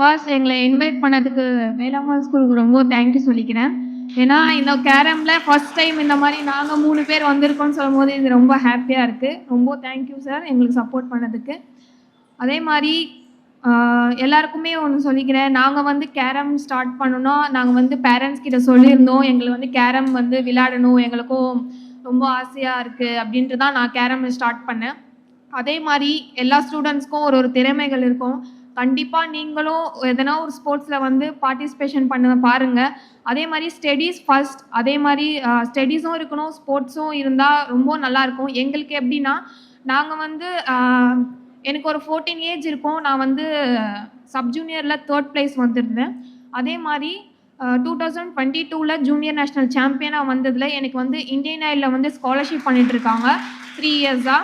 First எங்களை invite பண்ணதுக்கு வேளாண்மை ஸ்கூலுக்கு ரொம்ப தேங்க்யூ சொல்லிக்கிறேன். ஏன்னா இந்த கேரமில் ஃபர்ஸ்ட் டைம் இந்த மாதிரி நாங்கள் மூணு பேர் வந்திருக்கோம்னு சொல்லும்போது இது ரொம்ப ஹாப்பியாக இருக்குது ரொம்ப தேங்க்யூ சார் எங்களுக்கு சப்போர்ட் பண்ணதுக்கு. அதே மாதிரி எல்லாருக்குமே ஒன்று சொல்லிக்கிறேன். நாங்கள் வந்து கேரம் ஸ்டார்ட் பண்ணணும். நாங்கள் வந்து பேரண்ட்ஸ் கிட்ட சொல்லியிருந்தோம். எங்களை வந்து கேரம் வந்து விளையாடணும். எங்களுக்கும் ரொம்ப ஆசையாக இருக்குது அப்படின்ட்டு தான் நான் கேரம் ஸ்டார்ட் பண்ணேன். அதே மாதிரி எல்லா ஸ்டூடெண்ட்ஸ்க்கும் ஒரு ஒரு திறமைகள் இருக்கும். கண்டிப்பாக நீங்களும் எதனா ஒரு ஸ்போர்ட்ஸில் வந்து பார்ட்டிசிபேஷன் பண்ண பாருங்கள் அதே மாதிரி ஸ்டடீஸ் ஃபர்ஸ்ட் அதே மாதிரி ஸ்டடீஸும் இருக்கணும் ஸ்போர்ட்ஸும் இருந்தால் ரொம்ப நல்லாயிருக்கும் எங்களுக்கு எப்படின்னா நாங்கள் வந்து எனக்கு ஒரு ஃபோர்டீன் ஏஜ் இருக்கும். நான் வந்து சப் ஜூனியரில் தேர்ட் ப்ளேஸ் வந்திருந்தேன். அதே மாதிரி டூ தௌசண்ட் டுவெண்ட்டி டூவில் ஜூனியர் நேஷ்னல் சாம்பியனாக வந்ததில் எனக்கு வந்து இந்தியன் ஆயிலில் வந்து ஸ்காலர்ஷிப் பண்ணிகிட்ருக்காங்க த்ரீ இயர்ஸாக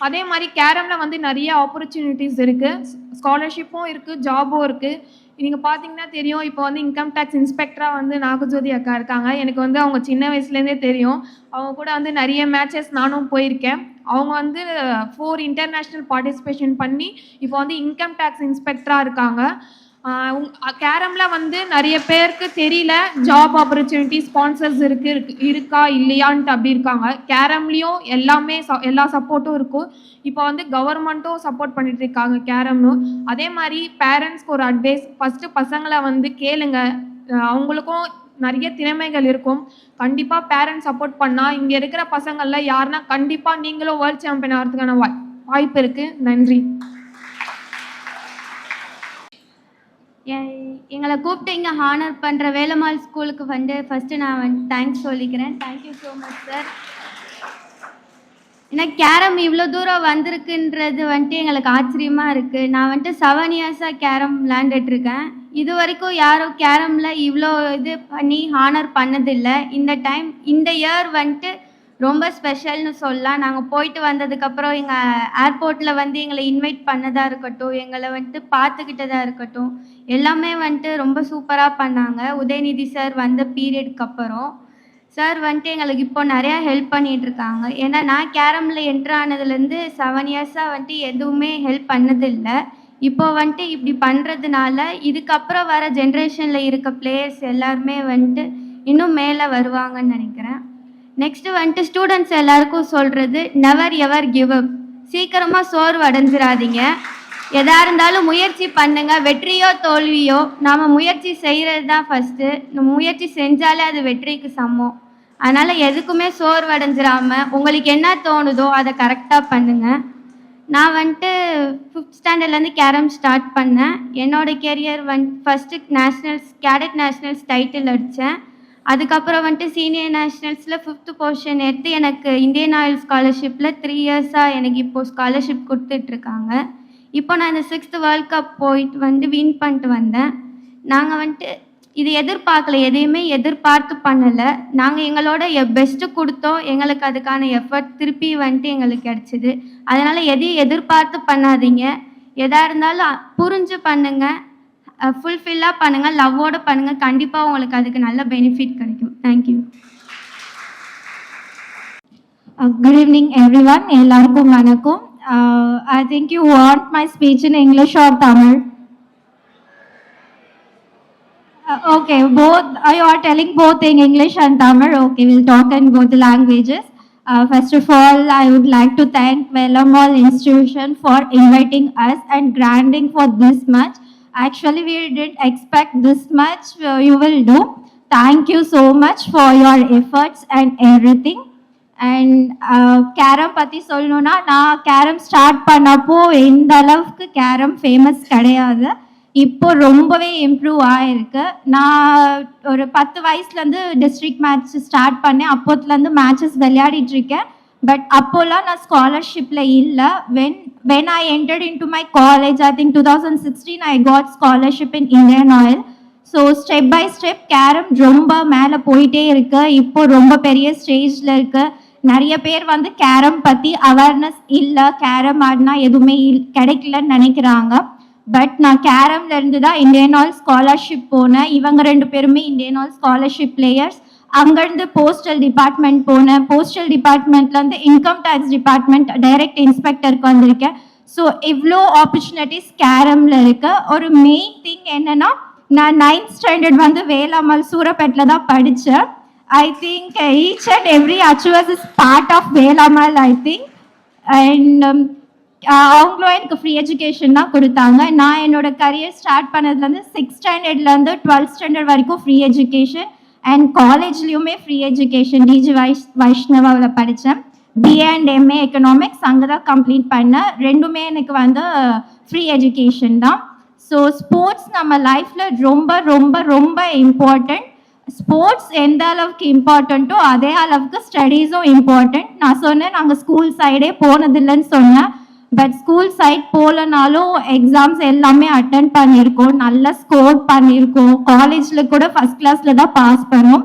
அதே மாதிரி கேரமில் வந்து நிறைய ஆப்பர்ச்சுனிட்டிஸ் இருக்குது ஸ்காலர்ஷிப்பும் இருக்குது ஜாபும் இருக்குது நீங்கள் பார்த்தீங்கன்னா தெரியும் இப்போ வந்து இன்கம் டேக்ஸ் இன்ஸ்பெக்டராக வந்து நாகஜோதி அக்கா இருக்காங்க. எனக்கு வந்து அவங்க சின்ன வயசுலேருந்தே தெரியும். அவங்க கூட வந்து நிறைய மேட்சஸ் நானும் போயிருக்கேன். அவங்க வந்து ஃபோர் இன்டர்நேஷ்னல் பார்ட்டிசிபேஷன் பண்ணி இப்போ வந்து இன்கம் டேக்ஸ் இன்ஸ்பெக்டராக இருக்காங்க. கேரமில் வந்து நிறைய பேருக்கு தெரியல ஜாப் ஆப்பர்ச்சுனிட்டி ஸ்பான்சர்ஸ் இருக்கு இருக்கா இல்லையான்ட்டு அப்படி இருக்காங்க. கேரம்லேயும் எல்லாமே ச- எல்லா சப்போர்ட்டும் இருக்கும் இப்போ வந்து கவர்மெண்ட்டும் சப்போர்ட் பண்ணிட்டு இருக்காங்க கேரம்னு. அதே மாதிரி பேரண்ட்ஸ்க்கு ஒரு அட்வைஸ் ஃபஸ்ட்டு பசங்களை வந்து கேளுங்க. அவங்களுக்கும் நிறைய திறமைகள் இருக்கும். கண்டிப்பாக பேரண்ட்ஸ் சப்போர்ட் பண்ணால் இங்கே இருக்கிற பசங்கள்ல யாருன்னா கண்டிப்பாக நீங்களும் வேர்ல்ட் சாம்பியன் ஆகிறதுக்கான வாய்ப்பு இருக்குது நன்றி. எங்களை கூப்பிட்டு இங்கே ஹானர் பண்ணுற வேலம்மாள் ஸ்கூலுக்கு வந்து ஃபஸ்ட்டு நான் வந்து தேங்க்ஸ் சொல்லிக்கிறேன். Thank you so much sir ஏன்னா கேரம் இவ்வளோ தூரம் வந்திருக்குன்றது வந்துட்டு எங்களுக்கு ஆச்சரியமாக இருக்குது நான் வந்துட்டு செவன் இயர்ஸாக கேரம் விளாண்டுட்ருக்கேன் இது வரைக்கும் யாரும் கேரமில் இவ்வளோ இது பண்ணி ஹானர் பண்ணதில்லை. இந்த டைம் இந்த இயர் வந்துட்டு ரொம்ப ஸ்பெஷல்னு சொல்லலாம் நாங்கள் போயிட்டு வந்ததுக்கப்புறம் எங்கள் ஏர்போர்ட்டில் வந்து எங்களை இன்வைட் பண்ணதாக இருக்கட்டும் எங்களை வந்துட்டு பார்த்துக்கிட்டதாக இருக்கட்டும் எல்லாமே வந்துட்டு ரொம்ப சூப்பராக பண்ணாங்க. உதயநிதி சார் வந்த பீரியடுக்கு அப்புறம் சார் வந்துட்டு எங்களுக்கு இப்போ நிறையா ஹெல்ப் பண்ணிகிட்ருக்காங்க இருக்காங்க. ஏன்னா நான் கேரமில் என்ட்ரு ஆனதுலேருந்து செவன் இயர்ஸாக வந்துட்டு எதுவுமே ஹெல்ப் பண்ணதில்லை. இப்போ வந்துட்டு இப்படி பண்ணுறதுனால இதுக்கப்புறம் வர ஜென்ரேஷனில் இருக்க பிளேயர்ஸ் எல்லாருமே வந்துட்டு இன்னும் மேலே வருவாங்கன்னு நினைக்கிறேன். நெக்ஸ்ட்டு வந்துட்டு ஸ்டூடெண்ட்ஸ் எல்லாருக்கும் சொல்கிறது நெவர் எவர் கிவ் அப் சீக்கிரமாக சோர்வு அடைஞ்சிடாதீங்க எதா இருந்தாலும் முயற்சி பண்ணுங்க. வெற்றியோ தோல்வியோ நாம முயற்சி செய்கிறது தான் ஃபஸ்ட்டு முயற்சி செஞ்சாலே அது வெற்றிக்கு சமம். அதனால் எதுக்குமே சோர்வடைஞ்சிராம உங்களுக்கு என்ன தோணுதோ அதை கரெக்டாக பண்ணுங்க. நான் வந்துட்டு ஃபிஃப்த் ஸ்டாண்டர்ட்லேருந்து கேரம் ஸ்டார்ட் பண்ணேன். என்னோட career one first nationals cadet nationals title அடித்தேன் அதுக்கப்புறம் வந்துட்டு சீனியர் நேஷ்னல்ஸில் ஃபிஃப்த்து பொசிஷன் எடுத்து எனக்கு இந்தியன் ஆயில் ஸ்காலர்ஷிப்பில் த்ரீ இயர்ஸாக எனக்கு இப்போது ஸ்காலர்ஷிப் கொடுத்துட்ருக்காங்க இப்போ நான் இந்த சிக்ஸ்த்து வேர்ல்ட் கப் போயிட்டு வந்து வின் பண்ணிட்டு வந்தேன். நாங்கள் வந்துட்டு இது எதிர்பார்க்கல எதையுமே எதிர்பார்த்து பண்ணலை. நாங்கள் எங்களோட பெஸ்ட்டு கொடுத்தோம். எங்களுக்கு அதுக்கான எஃபர்ட் திருப்பி வந்துட்டு எங்களுக்கு கிடச்சிது. அதனால் எதையும் எதிர்பார்த்து பண்ணாதீங்க. எதாக இருந்தாலும் புரிஞ்சு பண்ணுங்கள் ஃபுல்ஃபில்லாக பண்ணுங்கள் லவ்வோடு பண்ணுங்கள் கண்டிப்பாக உங்களுக்கு அதுக்கு நல்ல பெனிஃபிட் கிடைக்கும் thank you good evening every one எல்லாருக்கும் வணக்கம் I think you want my speech in English or Tamil okay both I are telling both in English and Tamil okay will talk and both languages Uh, of all all, I would like to thank Vellamal Institution for inviting us and granting for this much. Actually, we didn't expect this much. Uh, you will do. Thank you so much for your efforts and everything. And carrom பற்றி சொல்லணும்னா நான் carrom start பண்ணப்போ எந்த அளவுக்கு carrom famous கிடையாது இப்போ ரொம்பவே improve ஆகிருக்கு நான் ஒரு பத்து வயசுலேருந்து டிஸ்ட்ரிக்ட் மேட்ச் ஸ்டார்ட் பண்ணேன் அப்போத்துலேருந்து மேட்சஸ் விளையாடிட்டு இருக்கேன் பட் அப்போல்லாம் நான் ஸ்காலர்ஷிப்பில் இல்லை when when I entered in to my college I think two thousand sixteen I got scholarship in Indian oil so step by step carrom ரொம்ப மேலே போயிட்டே இருக்கு. இப்போ ரொம்ப பெரிய ஸ்டேஜில் இருக்கு. நிறைய பேர் வந்து கேரம் பற்றி அவேர்னஸ் இல்லை. கேரம் ஆடினா எதுவுமே இல் கிடைக்கலன்னு நினைக்கிறாங்க. பட் நான் கேரம்ல இருந்து தான் இந்தியன் ஆல் ஸ்காலர்ஷிப் போனேன். இவங்க ரெண்டு பேருமே இந்தியன் ஆல் ஸ்காலர்ஷிப் பிளேயர்ஸ் அங்கேருந்து போஸ்டல் டிபார்ட்மெண்ட் போனேன். போஸ்டல் டிபார்ட்மெண்ட்லேருந்து இன்கம் டேக்ஸ் டிபார்ட்மெண்ட் டைரக்ட் இன்ஸ்பெக்டருக்கு வந்திருக்கேன். ஸோ இவ்வளோ ஆப்பர்ச்சுனிட்டிஸ் கேரமில் இருக்கு. ஒரு மெயின் திங் என்னன்னா நான் நைன்த் ஸ்டாண்டர்ட் வந்து வேளாமல் சூரப்பேட்டில் தான் படித்தேன் I think each and every achievers is part of Velammal I think and அவங்களும் எனக்கு ஃப்ரீ எஜுகேஷன் தான் கொடுத்தாங்க. நான் என்னோட கரியர் ஸ்டார்ட் பண்ணதுலேருந்து சிக்ஸ் ஸ்டாண்டர்ட்லேருந்து டுவெல்த் ஸ்டாண்டர்ட் வரைக்கும் ஃப்ரீ எஜுகேஷன் அண்ட் காலேஜ்லேயுமே ஃப்ரீ எஜுகேஷன் டிஜி வைஷ் வைஷ்ணவாவில் படித்தேன் பிஏ அண்ட் எம்ஏ எக்கனாமிக்ஸ் அங்கே தான் கம்ப்ளீட் பண்ணேன் ரெண்டுமே எனக்கு வந்து ஃப்ரீ எஜுகேஷன் தான். ஸோ ஸ்போர்ட்ஸ் நம்ம லைஃப்பில் ரொம்ப ரொம்ப ரொம்ப இம்பார்ட்டண்ட் ஸ்போர்ட்ஸ் எந்த அளவுக்கு இம்பார்ட்டண்ட்டோ அதே அளவுக்கு ஸ்டடீஸும் இம்பார்ட்டண்ட் நான் சொன்னேன் நாங்கள் ஸ்கூல் சைடே போனதில்லைன்னு சொன்னேன். பட் ஸ்கூல் சைட் போகலனாலும் எக்ஸாம்ஸ் எல்லாமே அட்டன் பண்ணியிருக்கோம். நல்ல ஸ்கோர் பண்ணியிருக்கோம். காலேஜில் கூட ஃபஸ்ட் கிளாஸில் தான் பாஸ் பண்ணோம்.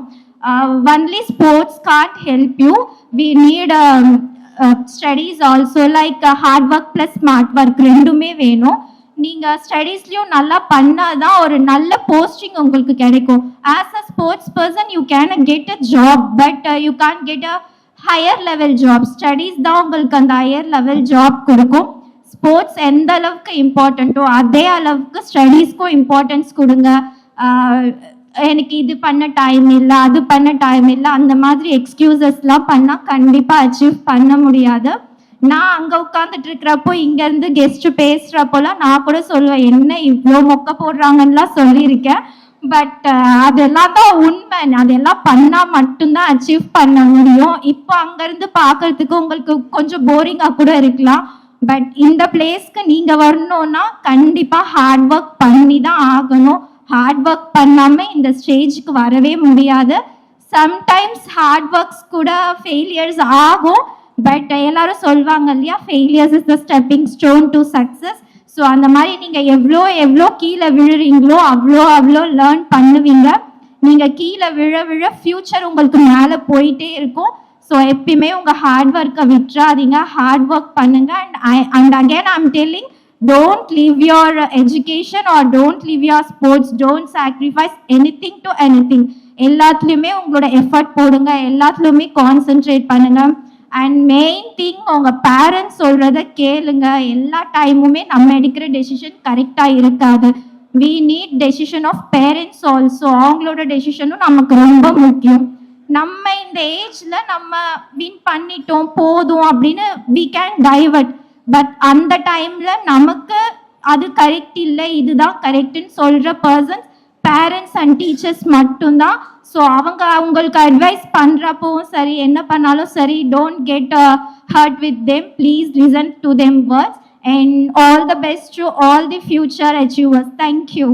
Only sports can't help you we need studies also like hard work plus smart work ரெண்டுமே வேணும். நீங்கள் ஸ்டடீஸ்லையும் நல்லா பண்ணால் தான் ஒரு நல்ல போஸ்டிங் உங்களுக்கு கிடைக்கும். As a sports person you can get a job but you can get a higher level job studies தான் உங்களுக்கு அந்த ஹையர் லெவல் ஜாப் கொடுக்கும். ஸ்போர்ட்ஸ் எந்த அளவுக்கு இம்பார்ட்டண்ட்டோ அதே அளவுக்கு ஸ்டடீஸ்க்கும் இம்பார்ட்டன்ஸ் கொடுங்க. எனக்கு இது பண்ண டைம் இல்லை அது பண்ண டைம் இல்லை அந்த மாதிரி எக்ஸ்கியூசஸ்லாம் பண்ணால் கண்டிப்பாக அச்சீவ் பண்ண முடியாது. நான் அங்கே உட்காந்துட்டு இருக்கிறப்போ இங்கேருந்து கெஸ்ட்டு பேசுகிறப்போலாம் நான் கூட சொல்லுவேன் என்ன இவ்வளோ மொக்க போடுறாங்கன்னெலாம் சொல்லியிருக்கேன். பட் uh, அதெல்லாம் தான் உண்மை. அதெல்லாம் பண்ணால் மட்டும்தான் அச்சீவ் பண்ண முடியும். இப்போ அங்கேருந்து பார்க்கறதுக்கு உங்களுக்கு கொஞ்சம் போரிங்காக கூட இருக்கலாம். பட் இந்த பிளேஸ்க்கு நீங்கள் வரணும்னா கண்டிப்பாக ஹார்ட் ஒர்க் பண்ணி தான் ஆகணும். ஹார்ட் ஒர்க் பண்ணாமல் இந்த ஸ்டேஜுக்கு வரவே முடியாது. சம்டைம்ஸ் ஹார்ட் ஒர்க்ஸ் கூட ஃபெயிலியர்ஸ் ஆகும். பட் எல்லாரும் சொல்லுவாங்க இல்லையா? Failures is the stepping stone to success so அந்த மாதிரி நீங்கள் எவ்வளோ எவ்வளோ கீழே விழுறீங்களோ அவ்வளோ அவ்வளோ லேர்ன் பண்ணுவீங்க. நீங்கள் கீழே விழ விழ ஃப்யூச்சர் உங்களுக்கு மேலே போயிட்டே இருக்கும். ஸோ எப்பயுமே உங்கள் ஹார்ட் ஒர்க்கை விட்டுறாதீங்க. ஹார்ட் ஒர்க் பண்ணுங்க. And I and again I'm telling don't leave your education or don't leave your sports don't sacrifice anything to anything எல்லாத்துலேயுமே உங்களோட எஃபர்ட் போடுங்க. எல்லாத்துலேயுமே கான்சென்ட்ரேட் பண்ணுங்க. அண்ட் மெயின் திங் உங்கள் பேரண்ட்ஸ் சொல்கிறத கேளுங்க. எல்லா டைமுமே நம்ம எடுக்கிற டெசிஷன் கரெக்டாக இருக்காது. We need decision of parents also அவங்களோட டெசிஷனும் நமக்கு ரொம்ப முக்கியம். நம்ம இந்த ஏஜில் நம்ம வின் பண்ணிட்டோம் போதும் அப்படின்னு வி கேன் டைவர்ட் பட் அந்த டைமில் நமக்கு அது கரெக்ட் இல்லை. இதுதான் கரெக்டுன்னு சொல்கிற பர்சன்ஸ் பேரண்ட்ஸ் அண்ட் டீச்சர்ஸ் மட்டும்தான் ஸோ அவங்க அவங்களுக்கு அட்வைஸ் பண்ணுறப்பவும் சரி என்ன பண்ணாலும் சரி don't get hurt with them please listen to them words and all the best to all the future achievers thank you